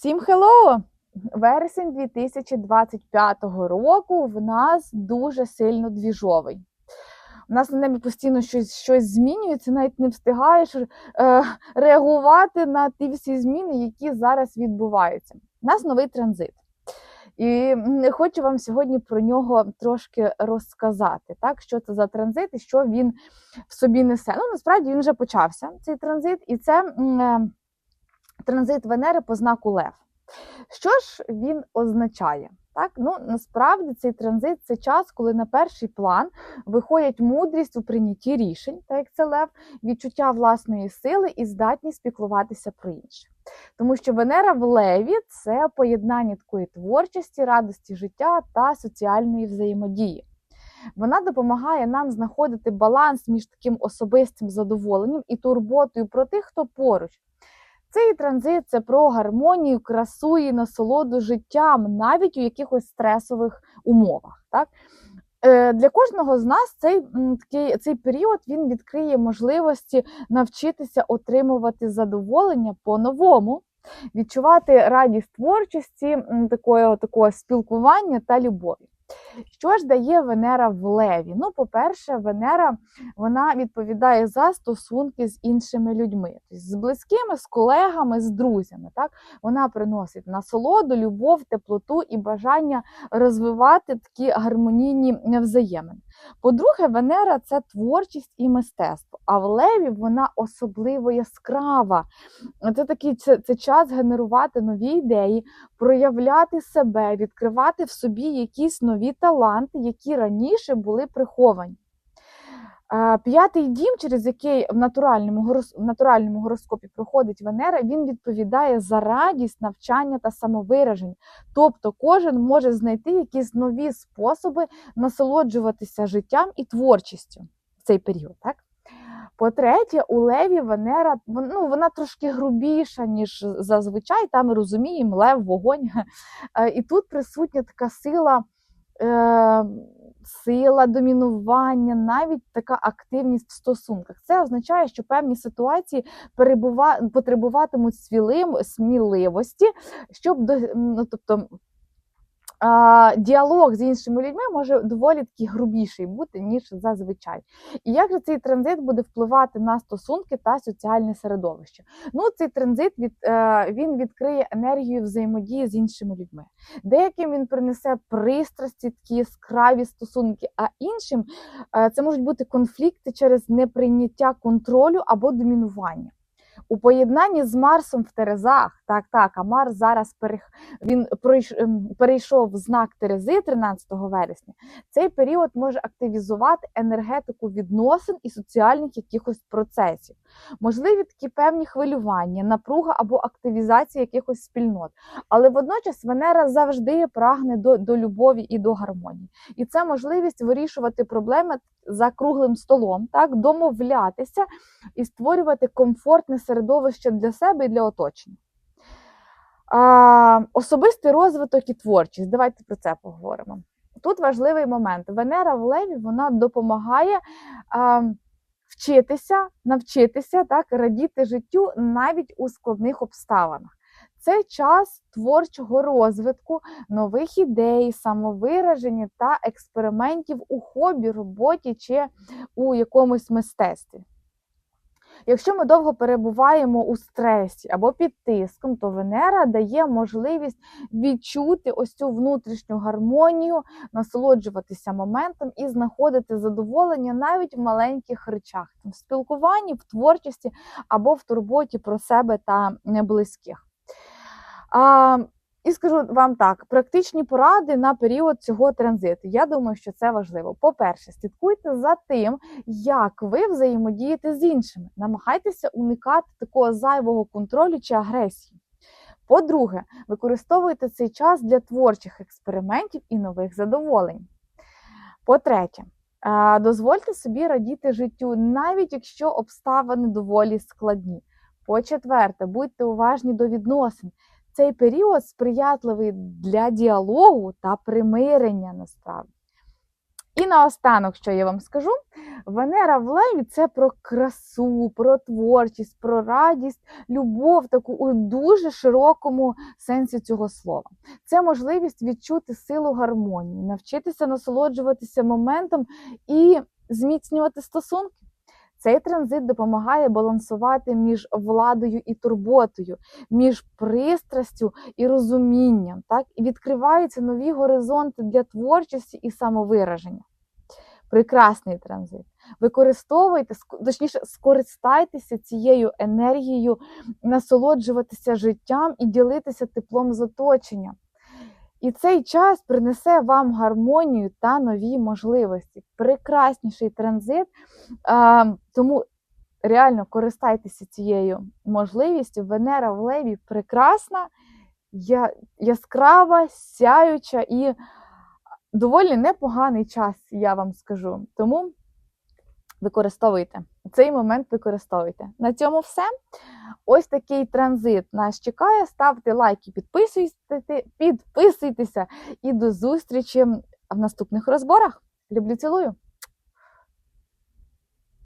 Всім хеллоу! Вересень 2025 року в нас дуже сильно двіжовий. У нас на небі постійно щось, щось змінюється, навіть не встигаєш е, реагувати на ті всі зміни, які зараз відбуваються. У нас новий транзит. І хочу вам сьогодні про нього трошки розказати, так, що це за транзит і що він в собі несе. Ну, насправді він вже почався, цей транзит, і це е, транзит Венери по знаку Лев. Що ж він означає? Так, ну насправді цей транзит це час, коли на перший план виходять мудрість у прийнятті рішень, так як це лев, відчуття власної сили і здатність піклуватися про інше. Тому що Венера в Леві це поєднання такої творчості, радості життя та соціальної взаємодії. Вона допомагає нам знаходити баланс між таким особистим задоволенням і турботою про тих, хто поруч. Цей транзит це про гармонію, красу і насолоду життям, навіть у якихось стресових умовах. Так? Е, Для кожного з нас цей, такий, цей період він відкриє можливості навчитися отримувати задоволення по-новому, відчувати радість творчості, такого, такого спілкування та любові. Що ж дає Венера в Леві? Ну, по-перше, Венера вона відповідає за стосунки з іншими людьми, тобто з близькими, з колегами, з друзями. Так? Вона приносить насолоду, любов, теплоту і бажання розвивати такі гармонійні взаємини. По-друге, Венера це творчість і мистецтво, а в Леві вона особливо яскрава. Це такий це, це час генерувати нові ідеї, проявляти себе, відкривати в собі якісь нові таланти, які раніше були приховані. П'ятий дім, через який в натуральному, в натуральному гороскопі проходить Венера, він відповідає за радість, навчання та самовираження. Тобто кожен може знайти якісь нові способи насолоджуватися життям і творчістю в цей період. Так? По-третє, у Леві Венера ну, вона трошки грубіша, ніж зазвичай. Там розуміємо лев, вогонь. І тут присутня така сила, е, сила домінування, навіть така активність в стосунках. Це означає, що певні ситуації перебува... потребуватимуть сміливості, щоб до... ну, тобто, діалог з іншими людьми може доволі такий грубіший бути, ніж зазвичай. І як же цей транзит буде впливати на стосунки та соціальне середовище? Ну, цей транзит від, е, він відкриє енергію взаємодії з іншими людьми. Деяким він принесе пристрасті, такі яскраві стосунки, а іншим е, це можуть бути конфлікти через неприйняття контролю або домінування. У поєднанні з Марсом в Терезах, так, так, а Марс зараз він ем, перейшов в знак Терези 13 вересня. Цей період може активізувати енергетику відносин і соціальних якихось процесів. Можливі такі певні хвилювання, напруга або активізація якихось спільнот. Але водночас Венера завжди прагне до, до любові і до гармонії. І це можливість вирішувати проблеми за круглим столом, так, домовлятися і створювати комфортне середовище для себе і для оточення. А, особистий розвиток і творчість. Давайте про це поговоримо. Тут важливий момент. Венера в Леві вона допомагає а, вчитися, навчитися, так, радіти життю навіть у складних обставинах. Це час творчого розвитку, нових ідей, самовираження та експериментів у хобі, роботі чи у якомусь мистецтві. Якщо ми довго перебуваємо у стресі або під тиском, то Венера дає можливість відчути ось цю внутрішню гармонію, насолоджуватися моментом і знаходити задоволення навіть в маленьких речах, в спілкуванні, в творчості або в турботі про себе та близьких. І скажу вам так: практичні поради на період цього транзиту. Я думаю, що це важливо. По-перше, слідкуйте за тим, як ви взаємодієте з іншими. Намагайтеся уникати такого зайвого контролю чи агресії. По-друге, використовуйте цей час для творчих експериментів і нових задоволень. По-третє, дозвольте собі радіти життю, навіть якщо обставини доволі складні. По-четверте, будьте уважні до відносин. Цей період сприятливий для діалогу та примирення насправді. І наостанок, що я вам скажу, Венера в Леві це про красу, про творчість, про радість, любов, таку у дуже широкому сенсі цього слова. Це можливість відчути силу гармонії, навчитися насолоджуватися моментом і зміцнювати стосунки. Цей транзит допомагає балансувати між владою і турботою, між пристрастю і розумінням, так і відкриваються нові горизонти для творчості і самовираження. Прекрасний транзит. Використовуйте, точніше, скористайтеся цією енергією, насолоджуватися життям і ділитися теплом з оточенням. І цей час принесе вам гармонію та нові можливості. Прекрасніший транзит. А, тому реально користайтеся цією можливістю. Венера в Леві прекрасна, я, яскрава, сяюча і доволі непоганий час, я вам скажу. Тому використовуйте цей момент використовуйте. На цьому все. Ось такий транзит нас чекає. Ставте лайки, підписуйте, підписуйтеся і до зустрічі в наступних розборах. Люблю, цілую!